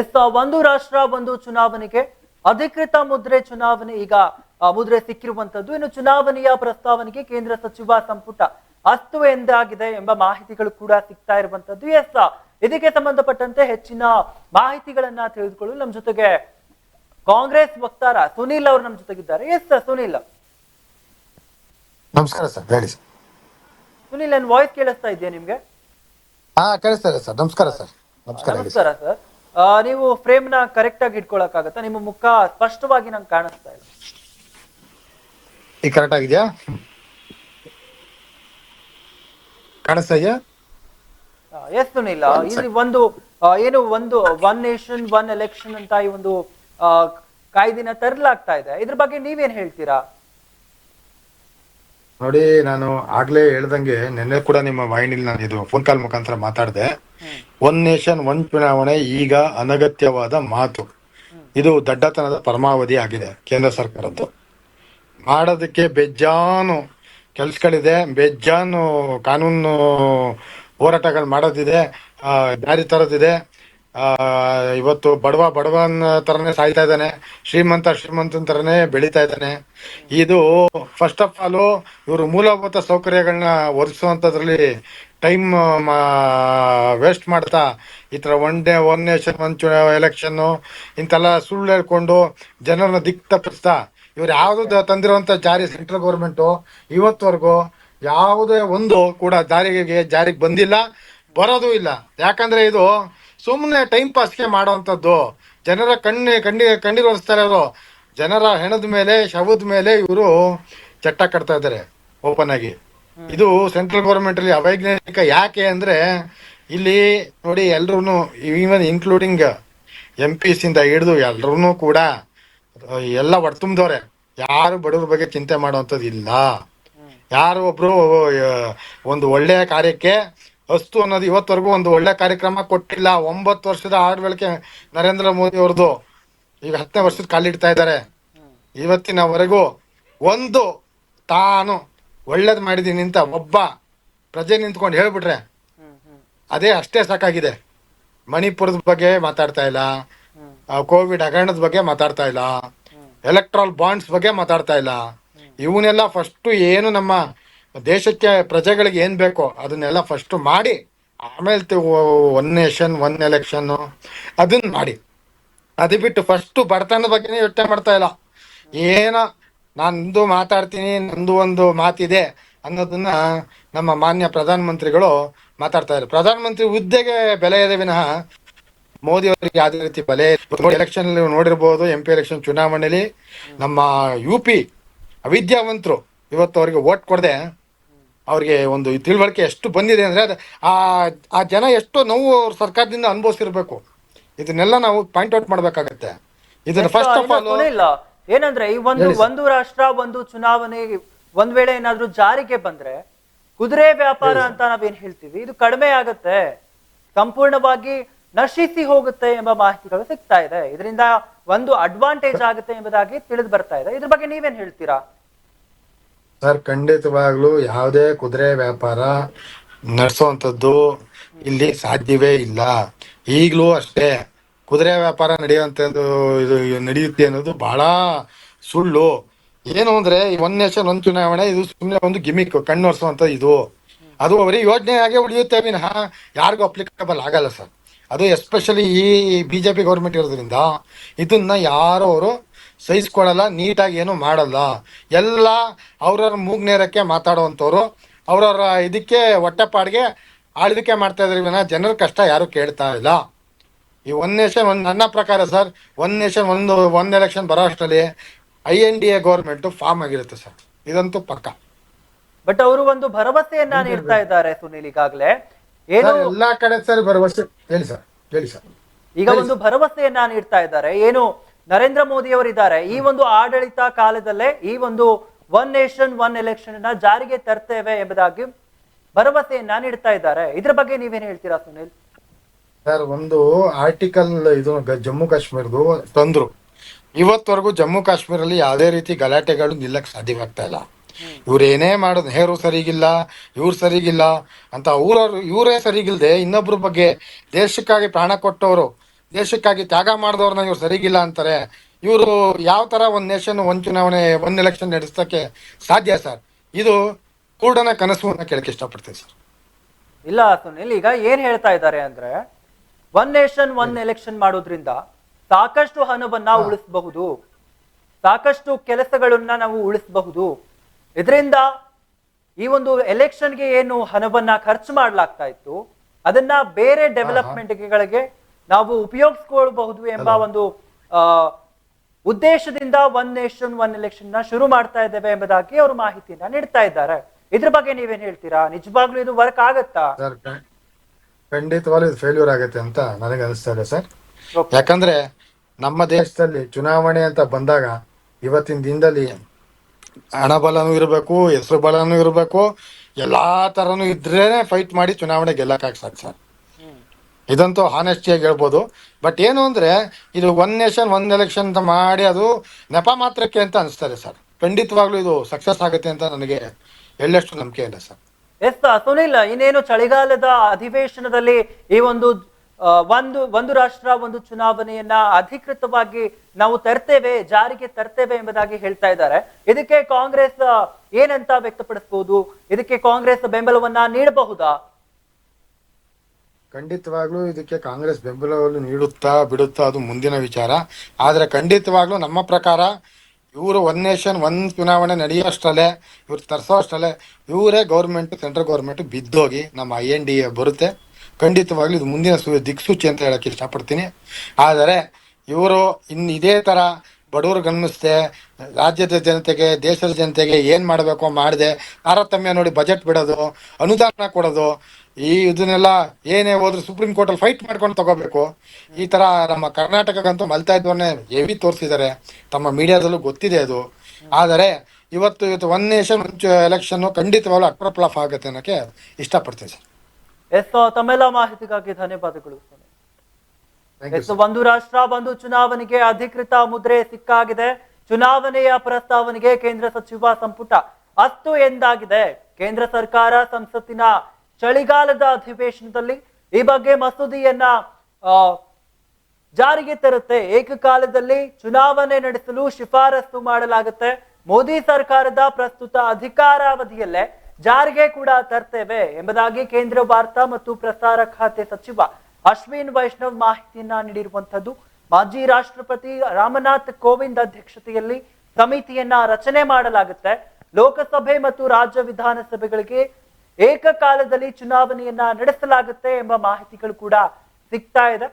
ಎಸ್ ಒಂದು ರಾಷ್ಟ್ರ ಒಂದು ಚುನಾವಣೆಗೆ ಅಧಿಕೃತ ಮುದ್ರೆ ಚುನಾವಣೆ ಈಗ ಮುದ್ರೆ ಸಿಕ್ಕಿರುವಂತದ್ದು ಇನ್ನು ಚುನಾವಣೆಯ ಪ್ರಸ್ತಾವನೆಗೆ ಕೇಂದ್ರ ಸಚಿವ ಸಂಪುಟ ಅಸ್ತು ಎಂದಾಗಿದೆ ಎಂಬ ಮಾಹಿತಿಗಳು ಕೂಡ ಸಿಗ್ತಾ ಇರುವಂತದ್ದು ಎಸ್ ಇದಕ್ಕೆ ಸಂಬಂಧಪಟ್ಟಂತೆ ಹೆಚ್ಚಿನ ಮಾಹಿತಿಗಳನ್ನ ತಿಳಿದುಕೊಳ್ಳಲು ನಮ್ಮ ಜೊತೆಗೆ ಕಾಂಗ್ರೆಸ್ ವಕ್ತಾರ ಸುನೀಲ್ ಅವರು ನಮ್ಮ ಜೊತೆಗಿದ್ದಾರೆ. ಎಸ್ ಸುನೀಲ್. ನಮಸ್ಕಾರ ಸರ್ ಹೇಳಿ ಸುನೀಲ್ ನನ್ನ ವಾಯ್ಸ್ ಕೇಳಿಸ್ತಾ ಇದೆಯಾ ನಿಮ್ಗೆ? ಹಾ ಕೇಳಿಸ್ತಾ ಇದೆ ಸರ್. ನಮಸ್ಕಾರ ಸರ್. ನಮಸ್ಕಾರ ಸರ್. ನಮಸ್ಕಾರ ಸರ್. ನೀವು ಫ್ರೇಮ್ನ ಕರೆಕ್ಟ್ ಆಗಿ ಇಟ್ಕೊಳಕ್ಕಾಗತ್ತಾ? ನಿಮ್ಮ ಮುಖ ಸ್ಪಷ್ಟವಾಗಿ ನಂಗೆ ಕಾಣಿಸ್ತಾ ಇಲ್ಲ. ಈಗ ಕರೆಕ್ಟ್ ಆಗಿದೆಯಾ? ಕಾಣಿಸ್ತಾ ಇದೆಯಾ? ಎಸ್ ಸುನಿಲ್ಲ ಇಲ್ಲಿ ಒಂದು ಆ, ಏನು ಒಂದು ಒನ್ ನೇಷನ್ ಒನ್ ಎಲೆಕ್ಷನ್ ಅಂತ ಈ ಒಂದು ಆ, ಕಾಯ್ದೆನ ತರಲಾಗ್ತಾ ಇದೆ. ಇದ್ರ ಬಗ್ಗೆ ನೀವೇನ್ ಹೇಳ್ತೀರಾ? ನೋಡಿ ನಾನು ಆಗ್ಲೇ ಹೇಳ್ದಂಗೆ ನಿನ್ನೆ ಕೂಡ ನಿಮ್ಮ ವಾಹಿನಿಲಿ ನಾನು ಇದು ಫೋನ್ ಕಾಲ್ ಮುಖಾಂತರ ಮಾತಾಡಿದೆ. ಒನ್ ನೇಷನ್ ಒನ್ ಚುನಾವಣೆ ಈಗ ಅನಗತ್ಯವಾದ ಮಾತು. ಇದು ದಡ್ಡತನದ ಪರಮಾವಧಿ ಆಗಿದೆ ಕೇಂದ್ರ ಸರ್ಕಾರದ್ದು. ಮಾಡೋದಕ್ಕೆ ಬೆಜ್ಜಾನು ಕೆಲಸಗಳಿದೆ ಬೆಜ್ಜಾನು ಕಾನೂನು ಹೋರಾಟಗಳು ಮಾಡೋದಿದೆ ದಾರಿ ತರೋದಿದೆ. ಇವತ್ತು ಬಡವ ಬಡವನ ತರನೇ ಸಾಯ್ತಾ ಇದ್ದಾನೆ, ಶ್ರೀಮಂತ ಶ್ರೀಮಂತನ ತರನೇ ಬೆಳೀತಾ ಇದ್ದಾನೆ. ಇದು ಫಸ್ಟ್ ಆಫ್ ಆಲ್ ಇವರು ಮೂಲಭೂತ ಸೌಕರ್ಯಗಳನ್ನ ಒದಗಿಸುವಂಥದ್ರಲ್ಲಿ ಟೈಮ್ ವೇಸ್ಟ್ ಮಾಡ್ತಾ, ಈ ಥರ one day one nation one ಚು ಎಲೆಕ್ಷನ್ನು ಇಂತೆಲ್ಲ ಸುಳ್ಳು ಹೇಳ್ಕೊಂಡು ಜನರನ್ನ ದಿಕ್ ತಪ್ಪಿಸ್ತಾ ಇವ್ರು ಯಾವುದು ತಂದಿರುವಂತ ಜಾರಿ ಸೆಂಟ್ರಲ್ ಗೌರ್ಮೆಂಟು ಇವತ್ತವರೆಗೂ ಯಾವುದೇ ಒಂದು ಕೂಡ ಜಾರಿಗೆ ಜಾರಿಗೆ ಬಂದಿಲ್ಲ, ಬರೋದು ಇಲ್ಲ. ಯಾಕಂದ್ರೆ ಇದು ಸುಮ್ಮನೆ ಟೈಮ್ ಪಾಸ್ಗೆ ಮಾಡುವಂಥದ್ದು. ಜನರ ಕಣ್ಣಿ ಕಣ್ಣಿ ಕಣ್ಣೀರು ಅವರು ಜನರ ಹೆಣದ ಮೇಲೆ ಶವದ ಮೇಲೆ ಇವರು ಚಟ್ಟ ಕಟ್ತಾ ಇದ್ದಾರೆ ಓಪನ್ ಆಗಿ. ಇದು ಸೆಂಟ್ರಲ್ ಗೌರ್ಮೆಂಟ್ ಅಲ್ಲಿ ಅವೈಜ್ಞಾನಿಕ ಯಾಕೆ ಅಂದ್ರೆ ಇಲ್ಲಿ ನೋಡಿ ಎಲ್ರು ಈವನ್ ಇನ್ಕ್ಲೂಡಿಂಗ್ ಎಂ ಪಿ ಇಂದ ಹಿಡಿದು ಎಲ್ರೂ ಕೂಡ ಎಲ್ಲ ಒಡ್ತುಂಬ್ದವ್ರೆ ಯಾರು ಬಡವ್ರ ಬಗ್ಗೆ ಚಿಂತೆ ಮಾಡುವಂಥದ್ದು ಇಲ್ಲ ಯಾರು ಒಬ್ರು ಒಂದು ಒಳ್ಳೆಯ ಕಾರ್ಯಕ್ಕೆ ಅಸ್ತು ಅನ್ನೋದು ಇವತ್ತವರೆಗೂ ಒಂದು ಒಳ್ಳೆ ಕಾರ್ಯಕ್ರಮ ಕೊಟ್ಟಿಲ್ಲ. ಒಂಬತ್ತು ವರ್ಷದ ಆಡಳಿಕೆ ನರೇಂದ್ರ ಮೋದಿ ಅವ್ರದ್ದು ಈಗ ಹತ್ತನೇ ವರ್ಷದ ಕಾಲಿಡ್ತಾ ಇದ್ದಾರೆ. ಇವತ್ತಿನವರೆಗೂ ಒಂದು ತಾನು ಒಳ್ಳೇದು ಮಾಡಿದ್ದೀನಿ ಅಂತ ಒಬ್ಬ ಪ್ರಜೆ ನಿಂತ್ಕೊಂಡು ಹೇಳ್ಬಿಟ್ರೆ ಅದೇ ಅಷ್ಟೇ ಸಾಕಾಗಿದೆ. ಮಣಿಪುರದ ಬಗ್ಗೆ ಮಾತಾಡ್ತಾ ಇಲ್ಲ. ಕೋವಿಡ್ ಹಗರಣದ ಬಗ್ಗೆ ಮಾತಾಡ್ತಾ ಇಲ್ಲ. ಎಲೆಕ್ಟ್ರಾಲ್ ಬಾಂಡ್ಸ್ ಬಗ್ಗೆ ಮಾತಾಡ್ತಾ ಇಲ್ಲ. ಇವನ್ನೆಲ್ಲ ಫಸ್ಟು ಏನು ನಮ್ಮ ದೇಶಕ್ಕೆ ಪ್ರಜೆಗಳಿಗೆ ಏನು ಬೇಕೋ ಅದನ್ನೆಲ್ಲ ಫಸ್ಟ್ ಮಾಡಿ, ಆಮೇಲೆ ಒನ್ ನೇಷನ್ ಒನ್ ಎಲೆಕ್ಷನ್ ಅದನ್ನ ಮಾಡಿ. ಅದು ಬಿಟ್ಟು ಫಸ್ಟ್ ಬಡತನದ ಬಗ್ಗೆನೇ ಯೋಚನೆ ಮಾಡ್ತಾ ಇಲ್ಲ. ಏನೋ ನಂದು ಮಾತಾಡ್ತೀನಿ, ನಂದು ಒಂದು ಮಾತಿದೆ ಅನ್ನೋದನ್ನ ನಮ್ಮ ಮಾನ್ಯ ಪ್ರಧಾನಮಂತ್ರಿಗಳು ಮಾತಾಡ್ತಾ ಇದ್ದಾರೆ ಪ್ರಧಾನಮಂತ್ರಿ ಹುದ್ದೆಗೆ ಬೆಲೆ ಇದೆ ವಿನಃ ಮೋದಿ ಅವರಿಗೆ ಯಾವುದೇ ರೀತಿ ಬೆಲೆ ಎಲೆಕ್ಷನ್ ನೋಡಿರ್ಬೋದು ಎಂ ಪಿ ಎಲೆಕ್ಷನ್ ಚುನಾವಣೆಯಲ್ಲಿ ನಮ್ಮ ಯು ಪಿ ಅವಿದ್ಯಾವಂತರು ಇವತ್ತು ಅವರಿಗೆ ವೋಟ್ ಕೊಡದೆ ಅವ್ರಿಗೆ ಒಂದು ತಿಳುವಳಿಕೆ ಎಷ್ಟು ಬಂದಿದೆ ಅಂದ್ರೆ ಅದು ಆ ಆ ಜನ ಎಷ್ಟು ನೋವು ಅವ್ರ ಸರ್ಕಾರದಿಂದ ಅನುಭವಿಸಿರ್ಬೇಕು. ಇದನ್ನೆಲ್ಲ ನಾವು ಪಾಯಿಂಟ್ ಔಟ್ ಮಾಡ್ಬೇಕಾಗತ್ತೆ. ಇದನ್ನ ಫಸ್ಟ್ ಆಫ್ ಆಲ್ ಇಲ್ಲ ಏನಂದ್ರೆ ಈ ಒಂದು ಒಂದು ರಾಷ್ಟ್ರ ಒಂದು ಚುನಾವಣೆ ಒಂದ್ ವೇಳೆ ಏನಾದ್ರೂ ಜಾರಿಗೆ ಬಂದ್ರೆ ಕುದುರೆ ವ್ಯಾಪಾರ ಅಂತ ನಾವೇನ್ ಹೇಳ್ತೀವಿ? ಇದು ಕಡಿಮೆ ಆಗತ್ತೆ. ಸಂಪೂರ್ಣವಾಗಿ ನಶಿಸಿ ಹೋಗುತ್ತೆ ಎಂಬ ಮಾಹಿತಿಗಳು ಸಿಗ್ತಾ ಇದೆ. ಇದರಿಂದ ಒಂದು ಅಡ್ವಾಂಟೇಜ್ ಆಗುತ್ತೆ ಎಂಬುದಾಗಿ ತಿಳಿದು ಬರ್ತಾ ಇದೆ. ಇದ್ರ ಬಗ್ಗೆ ನೀವೇನ್ ಹೇಳ್ತೀರಾ? ಸರ್, ಖಂಡಿತವಾಗ್ಲೂ ಯಾವುದೇ ಕುದುರೆ ವ್ಯಾಪಾರ ನಡೆಸುವಂಥದ್ದು ಇಲ್ಲಿ ಸಾಧ್ಯವೇ ಇಲ್ಲ. ಈಗಲೂ ಅಷ್ಟೇ. ಕುದುರೆ ವ್ಯಾಪಾರ ನಡೆಯುವಂಥದ್ದು ಇದು ನಡೆಯುತ್ತೆ ಅನ್ನೋದು ಬಹಳ ಸುಳ್ಳು. ಏನು ಅಂದ್ರೆ ಒನ್ ನೇಷನ್ ಒಂದ್ ಚುನಾವಣೆ, ಇದು ಸುಮ್ಮನೆ ಒಂದು ಗಿಮಿಕ್ ಕಣ್ಣೊರೆಸುವಂತ ಇದು. ಅದು ಅವರಿಗೆ ಯೋಜನೆಯಾಗೆ ಉಳಿಯುತ್ತೆ ವಿನಃ ಯಾರಿಗೂ ಅಪ್ಲಿಕಬಲ್ ಆಗಲ್ಲ ಸರ್. ಅದು ಎಸ್ಪೆಷಲಿ ಈ ಬಿಜೆಪಿ ಗೌರ್ಮೆಂಟ್ ಇರೋದ್ರಿಂದ ಇದನ್ನ ಯಾರೋ ಅವರು ಸಹಿಸ್ಕೊಳ್ಳಲ್ಲ ನೀಟಾಗಿ ಏನು ಮಾಡಲ್ಲ. ಎಲ್ಲ ಅವ್ರವ್ರ ಮೂಗ್ನೇರಕ್ಕೆ ಮಾತಾಡುವಂಥವ್ರು ಅವ್ರವ್ರ ಇದಕ್ಕೆ ಹೊಟ್ಟೆಪಾಡಿಗೆ ಆಳ್ವಿಕೆ ಮಾಡ್ತಾ ಇದ್ರೆ ವಿನಃ ಜನರ ಕಷ್ಟ ಯಾರು ಕೇಳ್ತಾ ಇಲ್ಲ. ಈ ಒನ್ ನೇಷನ್ ಒಂದು ನನ್ನ ಪ್ರಕಾರ ಸರ್ ಒನ್ ನೇಷನ್ ಒಂದು ಒನ್ ಎಲೆಕ್ಷನ್ ಬರೋ ಅಷ್ಟರಲ್ಲಿ I N D A government form ಆಗಿರುತ್ತೆ ಸರ್. ಇದಂತೂ ಪಕ್ಕ. ಬಟ್ ಅವರು ಒಂದು ಭರವಸೆಯನ್ನ ನೀಡ್ತಾ ಇದ್ದಾರೆ ಸುನೀಲ್ ಈಗಾಗಲೇ. ಏನು ಎಲ್ಲಾ ಕಡೆ ಸರ್ ಭರವಸೆ ಹೇಳಿ ಸರ್ ಹೇಳಿ ಸರ್. ಈಗ ಒಂದು ಭರವಸೆಯನ್ನ ನೀಡ್ತಾ ಇದ್ದಾರೆ. ಏನು ನರೇಂದ್ರ ಮೋದಿ ಅವರಿದ್ದಾರೆ ಈ ಒಂದು ಆಡಳಿತ ಕಾಲದಲ್ಲೇ ಈ ಒಂದು ಒನ್ ನೇಷನ್, ಒನ್ ಎಲೆಕ್ಷನ್ನ ಜಾರಿಗೆ ತರ್ತೇವೆ ಎಂಬುದಾಗಿ ಭರವಸೆಯನ್ನ ನೀಡ್ತಾ ಇದ್ದಾರೆ. ಇದ್ರ ಬಗ್ಗೆ ನೀವೇನ್ ಹೇಳ್ತೀರಾ ಸುನಿಲ್? ಸರ್, ಒಂದು ಆರ್ಟಿಕಲ್ ಇದು ಜಮ್ಮು ಕಾಶ್ಮೀರದು ತಂದ್ರು. ಇವತ್ತವರೆಗೂ ಜಮ್ಮು ಕಾಶ್ಮೀರಲ್ಲಿ ಯಾವುದೇ ರೀತಿ ಗಲಾಟೆಗಳು ನಿಲ್ಲಕ್ ಸಾಧ್ಯವಾಗ್ತಾ ಇಲ್ಲ. ಇವ್ರು ಏನೇ ಮಾಡೋದು ಹೇರು ಸರಿಗಿಲ್ಲ, ಇವ್ರು ಸರಿಗಿಲ್ಲ ಅಂತ ಊರವ್ರು ಇವರೇ ಸರಿಗಿಲ್ದೆ ಇನ್ನೊಬ್ರ ಬಗ್ಗೆ ದೇಶಕ್ಕಾಗಿ ಪ್ರಾಣ ಕೊಟ್ಟವರು ದೇಶಕ್ಕಾಗಿ ತ್ಯಾಗ ಮಾಡಿದವ್ರನ್ನ ಇವ್ರು ಸರಿಗಿಲ್ಲ ಅಂತಾರೆ ಇವರು ಯಾವ ತರ ಒಂದ್ ನೇಷನ್ ಒಂದು ಚುನಾವಣೆ ಒಂದು ಎಲೆಕ್ಷನ್ ನಡೆಸಕ್ಕೆ ಸಾಧ್ಯ ಸರ್? ಇದು ಕೂಡನ ಕನಸು ಕೇಳಕ್ಕೆ ಇಷ್ಟಪಡ್ತೀನಿ ಸರ್. ಇಲ್ಲ ಸುನಿಲ್ ಈಗ ಏನ್ ಹೇಳ್ತಾ ಇದ್ದಾರೆ ಅಂದ್ರೆ ಒನ್ ನೇಷನ್ ಒನ್ ಎಲೆಕ್ಷನ್ ಮಾಡೋದ್ರಿಂದ ಸಾಕಷ್ಟು ಹಣವನ್ನ ಉಳಿಸಬಹುದು ಸಾಕಷ್ಟು ಕೆಲಸಗಳನ್ನ ನಾವು ಉಳಿಸಬಹುದು. ಇದರಿಂದ ಈ ಒಂದು ಎಲೆಕ್ಷನ್ಗೆ ಏನು ಹಣವನ್ನ ಖರ್ಚು ಮಾಡಲಾಗ್ತಾ ಇತ್ತು ಅದನ್ನ ಬೇರೆ ಡೆವಲಪ್ಮೆಂಟ್ಗಳಿಗೆ ನಾವು ಉಪಯೋಗಿಸ್ಕೊಳ್ಬಹುದು ಎಂಬ ಒಂದು ಉದ್ದೇಶದಿಂದ ಒನ್ ನೇಷನ್ ಒನ್ ಎಲೆಕ್ಷನ್ನ ಶುರು ಮಾಡ್ತಾ ಇದ್ದೇವೆ ಎಂಬುದಾಗಿ ಅವರು ಮಾಹಿತಿಯನ್ನ ನೀಡ್ತಾ ಇದ್ದಾರೆ. ಇದ್ರ ಬಗ್ಗೆ ನೀವೇನ್ ಹೇಳ್ತೀರಾ? ನಿಜವಾಗ್ಲೂ ಇದು ವರ್ಕ್ ಆಗತ್ತಾ? ಖಂಡಿತವಾಗ್ಲೂ ಇದು ಫೇಲ್ಯೂರ್ ಆಗುತ್ತೆ ಅಂತ ನನಗೆ ಅನಿಸ್ತಾ ಇದೆ ಸರ್ ಯಾಕಂದ್ರೆ ನಮ್ಮ ದೇಶದಲ್ಲಿ ಚುನಾವಣೆ ಅಂತ ಬಂದಾಗ ಇವತ್ತಿನ ದಿನದಲ್ಲಿ ಹಣ ಬಲನೂ ಇರಬೇಕು ಹೆಸರು ಬಲನೂ ಇರಬೇಕು ಎಲ್ಲಾ ತರನು ಇದ್ರೇನೆ ಫೈಟ್ ಮಾಡಿ ಚುನಾವಣೆ ಗೆಲ್ಲಕ್ಕಾಗ ಸರ್ ಇದಂತೂ ಹಾನೆಸ್ಟಿಯಾಗಿ ಹೇಳ್ಬೋದು. ಬಟ್ ಏನು ಅಂದ್ರೆ, ಇದು ಒನ್ ನೇಷನ್ ಒನ್ ಎಲೆಕ್ಷನ್ ಅಂತ ಮಾಡಿ ಅದು ನೆಪ ಮಾತ್ರಕ್ಕೆ ಅಂತ ಅನಿಸ್ತಾರೆ ಸರ್. ಖಂಡಿತವಾಗ್ಲೂ ಇದು ಸಕ್ಸಸ್ ಆಗುತ್ತೆ ಅಂತ ನನಗೆ ಎಳ್ಳಷ್ಟು ನಂಬಿಕೆ ಇಲ್ಲ ಸರ್. ಎಸ್ ಸುನಿಲ್, ಇನ್ನೇನು ಚಳಿಗಾಲದ ಅಧಿವೇಶನದಲ್ಲಿ ಈ ಒಂದು ಒಂದು ಒಂದು ರಾಷ್ಟ್ರ, ಒಂದು ಚುನಾವಣೆಯನ್ನ ಅಧಿಕೃತವಾಗಿ ನಾವು ತರ್ತೇವೆ, ಜಾರಿಗೆ ತರ್ತೇವೆ ಎಂಬುದಾಗಿ ಹೇಳ್ತಾ ಇದ್ದಾರೆ. ಇದಕ್ಕೆ ಕಾಂಗ್ರೆಸ್ ಏನಂತ ವ್ಯಕ್ತಪಡಿಸಬಹುದು ಇದಕ್ಕೆ ಕಾಂಗ್ರೆಸ್ ಬೆಂಬಲವನ್ನ ನೀಡಬಹುದಾ? ಖಂಡಿತವಾಗ್ಲೂ ಇದಕ್ಕೆ ಕಾಂಗ್ರೆಸ್ ಬೆಂಬಲವನ್ನು ನೀಡುತ್ತಾ ಬಿಡುತ್ತಾ ಅದು ಮುಂದಿನ ವಿಚಾರ. ಆದರೆ ಖಂಡಿತವಾಗ್ಲೂ ನಮ್ಮ ಪ್ರಕಾರ ಇವರು ಒನ್ ನೇಷನ್ ಒನ್ ಚುನಾವಣೆ ನಡೆಯೋಷ್ಟರಲ್ಲೇ, ಇವ್ರು ತರಿಸೋ ಅಷ್ಟರಲ್ಲೇ ಇವರೇ ಗೌರ್ಮೆಂಟ್ ಸೆಂಟ್ರಲ್ ಗೌರ್ಮೆಂಟ್ ಬಿದ್ದೋಗಿ ನಮ್ಮ ಐ ಎನ್ ಡಿ ಎ ಬರುತ್ತೆ. ಖಂಡಿತವಾಗ್ಲೂ ಇದು ಮುಂದಿನ ಸು, ದಿಕ್ಸೂಚಿ ಅಂತ ಹೇಳಕ್ಕೆ ಇಷ್ಟಪಡ್ತೀನಿ. ಆದರೆ ಇವರು ಇನ್ನು ಇದೇ ತರ ಬಡವರು ಗಮನಿಸ್ದೆ ರಾಜ್ಯದ ಜನತೆಗೆ, ದೇಶದ ಜನತೆಗೆ ಏನು ಮಾಡಬೇಕು ಮಾಡದೆ, ತಾರತಮ್ಯ ನೋಡಿ ಬಜೆಟ್ ಬಿಡೋದು, ಅನುದಾನ ಕೊಡೋದು ಈ ಇದನ್ನೆಲ್ಲ ಏನೇ ಹೋದ್ರು ಸುಪ್ರೀಂ ಕೋರ್ಟ್ ಅಲ್ಲಿ ಫೈಟ್ ಮಾಡ್ಕೊಂಡು ತಗೋಬೇಕು. ಈ ತರ ನಮ್ಮ ಕರ್ನಾಟಕಕ್ಕಂತೂ ಮಲ್ತಾ ಇದ್ದವನ್ನೇ ಹೆವಿ ತೋರಿಸಿದ್ದಾರೆ. ತಮ್ಮ ಮೀಡಿಯಾದಲ್ಲೂ ಗೊತ್ತಿದೆ ಅದು. ಆದರೆ ಇವತ್ತು ಇವತ್ತು ಒನ್ ನೇಷನ್ ಎಲೆಕ್ಷನ್ ಖಂಡಿತವಾಗ್ಲೂ ಅಕ್ರಪ್ಲಾಫ್ ಆಗುತ್ತೆ ಅನ್ನೋಕೆ ಇಷ್ಟಪಡ್ತೀನಿ ಸರ್. ಎಸ್ ತಮ್ಮೆಲ್ಲ ಮಾಹಿತಿಗಾಗಿ ಧನ್ಯವಾದಗಳು ಎಸ್ ಒಂದು ರಾಷ್ಟ್ರ ಒಂದು ಚುನಾವಣೆಗೆ ಅಧಿಕೃತ ಮುದ್ರೆ ಸಿಕ್ಕಾಗಿದೆ. ಚುನಾವಣೆಯ ಪ್ರಸ್ತಾವನೆಗೆ ಕೇಂದ್ರ ಸಚಿವ ಸಂಪುಟ ಅಷ್ಟು ಎಂದಾಗಿದೆ. ಕೇಂದ್ರ ಸರ್ಕಾರ ಸಂಸತ್ತಿನ ಚಳಿಗಾಲದ ಅಧಿವೇಶನದಲ್ಲಿ ಈ ಬಗ್ಗೆ ಮಸೂದೆಯನ್ನ ಜಾರಿಗೆ ತರುತ್ತೆ. ಏಕಕಾಲದಲ್ಲಿ ಚುನಾವಣೆ ನಡೆಸಲು ಶಿಫಾರಸು ಮಾಡಲಾಗುತ್ತೆ. ಮೋದಿ ಸರ್ಕಾರದ ಪ್ರಸ್ತುತ ಅಧಿಕಾರಾವಧಿಯಲ್ಲೇ ಜಾರಿಗೆ ಕೂಡ ತರ್ತೇವೆ ಎಂಬುದಾಗಿ ಕೇಂದ್ರ ವಾರ್ತಾ ಮತ್ತು ಪ್ರಸಾರ ಖಾತೆ ಸಚಿವ ಅಶ್ವಿನ್ ವೈಷ್ಣವ್ ಮಾಹಿತಿಯನ್ನ ನೀಡಿರುವಂತದ್ದು ಮಾಜಿ ರಾಷ್ಟ್ರಪತಿ ರಾಮನಾಥ್ ಕೋವಿಂದ್ ಅಧ್ಯಕ್ಷತೆಯಲ್ಲಿ ಸಮಿತಿಯನ್ನ ರಚನೆ ಮಾಡಲಾಗುತ್ತೆ. ಲೋಕಸಭೆ ಮತ್ತು ರಾಜ್ಯ ವಿಧಾನಸಭೆಗಳಿಗೆ ಏಕಕಾಲದಲ್ಲಿ ಚುನಾವಣೆಯನ್ನ ನಡೆಸಲಾಗುತ್ತೆ ಎಂಬ ಮಾಹಿತಿಗಳು ಕೂಡ ಸಿಗ್ತಾ ಇದೆ.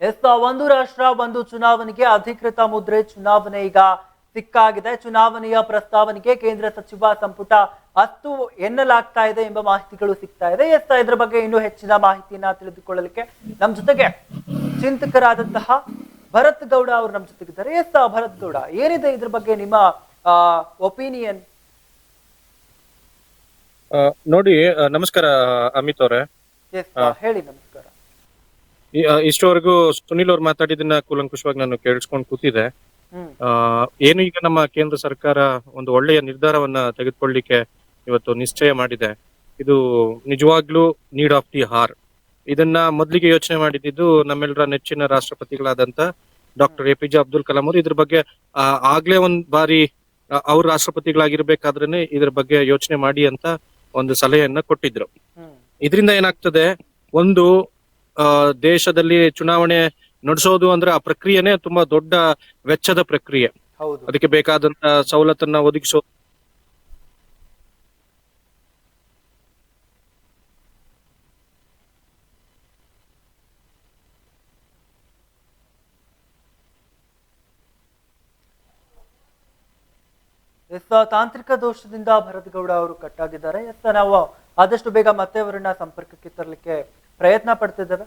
ಎಸ್ ಒಂದು ರಾಷ್ಟ್ರ ಒಂದು ಚುನಾವಣೆಗೆ ಅಧಿಕೃತ ಮುದ್ರೆ ಚುನಾವಣೆ ಈಗ ಸಿಕ್ಕಾಗಿದೆ. ಚುನಾವಣೆಯ ಪ್ರಸ್ತಾವನೆಗೆ ಕೇಂದ್ರ ಸಚಿವ ಸಂಪುಟ ಹತ್ತು ಎನ್ನಲಾಗ್ತಾ ಇದೆ ಎಂಬ ಮಾಹಿತಿಗಳು ಸಿಗ್ತಾ ಇದೆ. ಎಸ್ ಇದ್ರ ಬಗ್ಗೆ ಇನ್ನೂ ಹೆಚ್ಚಿನ ಮಾಹಿತಿಯನ್ನ ತಿಳಿದುಕೊಳ್ಳಲಿಕ್ಕೆ ನಮ್ ಜೊತೆಗೆ ಚಿಂತಕರಾದಂತಹ ಭರತ್ ಗೌಡ ಅವರು ನಮ್ ಜೊತೆಗಿದ್ದಾರೆ ಎಸ್ ಭರತ್ ಗೌಡ ಏನಿದೆ ಇದ್ರ ಬಗ್ಗೆ ನಿಮ್ಮ ಒಪಿನಿಯನ್? ನೋಡಿ ನಮಸ್ಕಾರ ಅಮಿತ್ ಅವರೇ. ಎಸ್ ಹೇಳಿ ನಮಸ್ಕಾರ. ಇಷ್ಟವರೆಗೂ ಸುನಿಲ್ ಅವ್ರು ಮಾತಾಡಿದ್ದನ್ನ ಕೂಲಂಕುಷವಾಗಿ ನಾನು ಕೇಳಿಸ್ಕೊಂಡು ಕೂತಿದೆ ಆ, ಏನು ಈಗ ನಮ್ಮ ಕೇಂದ್ರ ಸರ್ಕಾರ ಒಂದು ಒಳ್ಳೆಯ ನಿರ್ಧಾರವನ್ನ ತೆಗೆದುಕೊಳ್ಳಿಕ್ಕೆ ಇವತ್ತು ನಿಶ್ಚಯ ಮಾಡಿದೆ. ಇದು ನಿಜವಾಗ್ಲೂ ನೀಡ್ ಆಫ್ ದಿ ಹಾರ್. ಇದನ್ನ ಮೊದಲಿಗೆ ಯೋಚನೆ ಮಾಡಿದ್ದು ನಮ್ಮೆಲ್ಲರ ನೆಚ್ಚಿನ ರಾಷ್ಟ್ರಪತಿಗಳಾದಂತ doctor A P J Abdul Kalam ಅವರು. ಇದ್ರ ಬಗ್ಗೆ ಆಗ್ಲೇ ಒಂದ್ ಬಾರಿ ಅವ್ರ ರಾಷ್ಟ್ರಪತಿಗಳಾಗಿರ್ಬೇಕಾದ್ರೆ ರಾಷ್ಟ್ರಪತಿಗಳಾಗಿರ್ಬೇಕಾದ್ರೇನೆ ಇದ್ರ ಬಗ್ಗೆ ಯೋಚನೆ ಮಾಡಿ ಅಂತ ಒಂದು ಸಲಹೆಯನ್ನ ಕೊಟ್ಟಿದ್ರು. ಇದರಿಂದ ಏನಾಗ್ತದೆ ಒಂದು ದೇಶದಲ್ಲಿ ಚುನಾವಣೆ ನಡೆಸೋದು ಅಂದ್ರೆ ಆ ಪ್ರಕ್ರಿಯೆನೇ ತುಂಬಾ ದೊಡ್ಡ ವೆಚ್ಚದ ಪ್ರಕ್ರಿಯೆ. ಹೌದು. ಅದಕ್ಕೆ ಬೇಕಾದಂತ ಸವಲತ್ತನ್ನ ಒದಗಿಸೋ ಎಸ್ ತಾಂತ್ರಿಕ ದೋಷದಿಂದ ಭರತ್ ಗೌಡ ಅವರು ಕಟ್ಟಾಗಿದ್ದಾರೆ. ಎಸ್ ನಾವು ಆದಷ್ಟು ಬೇಗ ಮತ್ತೆ ಅವರನ್ನ ಸಂಪರ್ಕಕ್ಕೆ ತರಲಿಕ್ಕೆ ಪ್ರಯತ್ನ ಪಡ್ತಿದ್ದೇವೆ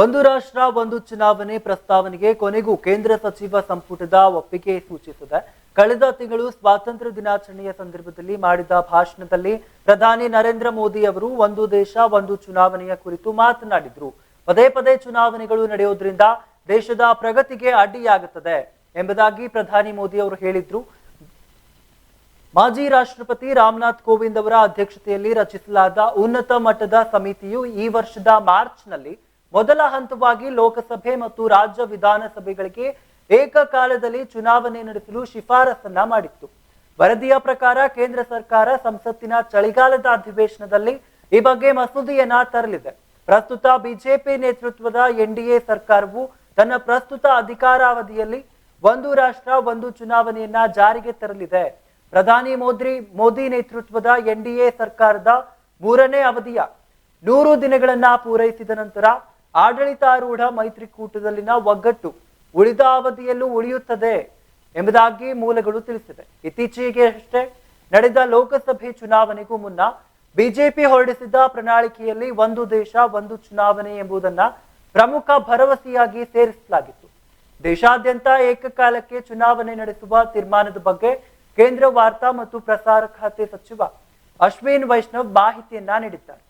ಒಂದು ರಾಷ್ಟ್ರ, ಒಂದು ಚುನಾವಣೆ ಪ್ರಸ್ತಾವನೆಗೆ ಕೊನೆಗೂ ಕೇಂದ್ರ ಸಚಿವ ಸಂಪುಟದ ಒಪ್ಪಿಗೆ ಸೂಚಿಸಿದೆ. ಕಳೆದ ತಿಂಗಳು ಸ್ವಾತಂತ್ರ್ಯ ದಿನಾಚರಣೆಯ ಸಂದರ್ಭದಲ್ಲಿ ಮಾಡಿದ ಭಾಷಣದಲ್ಲಿ ಪ್ರಧಾನಿ ನರೇಂದ್ರ ಮೋದಿ ಅವರು ಒಂದು ದೇಶ, ಒಂದು ಚುನಾವಣೆಯ ಕುರಿತು ಮಾತನಾಡಿದ್ರು. ಪದೇ ಪದೇ ಚುನಾವಣೆಗಳು ನಡೆಯೋದ್ರಿಂದ ದೇಶದ ಪ್ರಗತಿಗೆ ಅಡ್ಡಿಯಾಗುತ್ತದೆ ಎಂಬುದಾಗಿ ಪ್ರಧಾನಿ ಮೋದಿ ಅವರು ಹೇಳಿದ್ರು. ಮಾಜಿ ರಾಷ್ಟ್ರಪತಿ ರಾಮನಾಥ್ ಕೋವಿಂದ್ ಅವರ ಅಧ್ಯಕ್ಷತೆಯಲ್ಲಿ ರಚಿಸಲಾದ ಉನ್ನತ ಮಟ್ಟದ ಸಮಿತಿಯು ಈ ವರ್ಷದ ಮಾರ್ಚ್ನಲ್ಲಿ ಮೊದಲ ಹಂತವಾಗಿ ಲೋಕಸಭೆ ಮತ್ತು ರಾಜ್ಯ ವಿಧಾನಸಭೆಗಳಿಗೆ ಏಕಕಾಲದಲ್ಲಿ ಚುನಾವಣೆ ನಡೆಸಲು ಶಿಫಾರಸನ್ನ ಮಾಡಿತ್ತು. ವರದಿಯ ಪ್ರಕಾರ ಕೇಂದ್ರ ಸರ್ಕಾರ ಸಂಸತ್ತಿನ ಚಳಿಗಾಲದ ಅಧಿವೇಶನದಲ್ಲಿ ಈ ಬಗ್ಗೆ ಮಸೂದೆಯನ್ನ ತರಲಿದೆ. ಪ್ರಸ್ತುತ ಬಿಜೆಪಿ ನೇತೃತ್ವದ ಎನ್ಡಿಎ ಸರ್ಕಾರವು ತನ್ನ ಪ್ರಸ್ತುತ ಅಧಿಕಾರಾವಧಿಯಲ್ಲಿ ಒಂದು ರಾಷ್ಟ್ರ, ಒಂದು ಚುನಾವಣೆಯನ್ನ ಜಾರಿಗೆ ತರಲಿದೆ. ಪ್ರಧಾನಿ ಮೋದಿ ಮೋದಿ ನೇತೃತ್ವದ ಎನ್ಡಿಎ ಸರ್ಕಾರದ ಮೂರನೇ ಅವಧಿಯ ನೂರು ದಿನಗಳನ್ನ ಪೂರೈಸಿದ ನಂತರ ಆಡಳಿತಾರೂಢ ಮೈತ್ರಿಕೂಟದಲ್ಲಿನ ಒಗ್ಗಟ್ಟು ಉಳಿದ ಅವಧಿಯಲ್ಲೂ ಉಳಿಯುತ್ತದೆ ಎಂಬುದಾಗಿ ಮೂಲಗಳು ತಿಳಿಸಿವೆ. ಇತ್ತೀಚೆಗೆ ಅಷ್ಟೇ, ನಡೆದ ಲೋಕಸಭೆ ಚುನಾವಣೆಗೂ ಮುನ್ನ ಬಿಜೆಪಿ ಹೊರಡಿಸಿದ್ದ ಪ್ರಣಾಳಿಕೆಯಲ್ಲಿ ಒಂದು ದೇಶ, ಒಂದು ಚುನಾವಣೆ ಎಂಬುದನ್ನ ಪ್ರಮುಖ ಭರವಸೆಯಾಗಿ ಸೇರಿಸಲಾಗಿತ್ತು. ದೇಶಾದ್ಯಂತ ಏಕಕಾಲಕ್ಕೆ ಚುನಾವಣೆ ನಡೆಸುವ ತೀರ್ಮಾನದ ಬಗ್ಗೆ ಕೇಂದ್ರ ವಾರ್ತಾ ಮತ್ತು ಪ್ರಸಾರ ಖಾತೆ ಸಚಿವ ಅಶ್ವಿನ್ ವೈಷ್ಣವ್ ಮಾಹಿತಿಯನ್ನ ನೀಡಿದ್ದಾರೆ.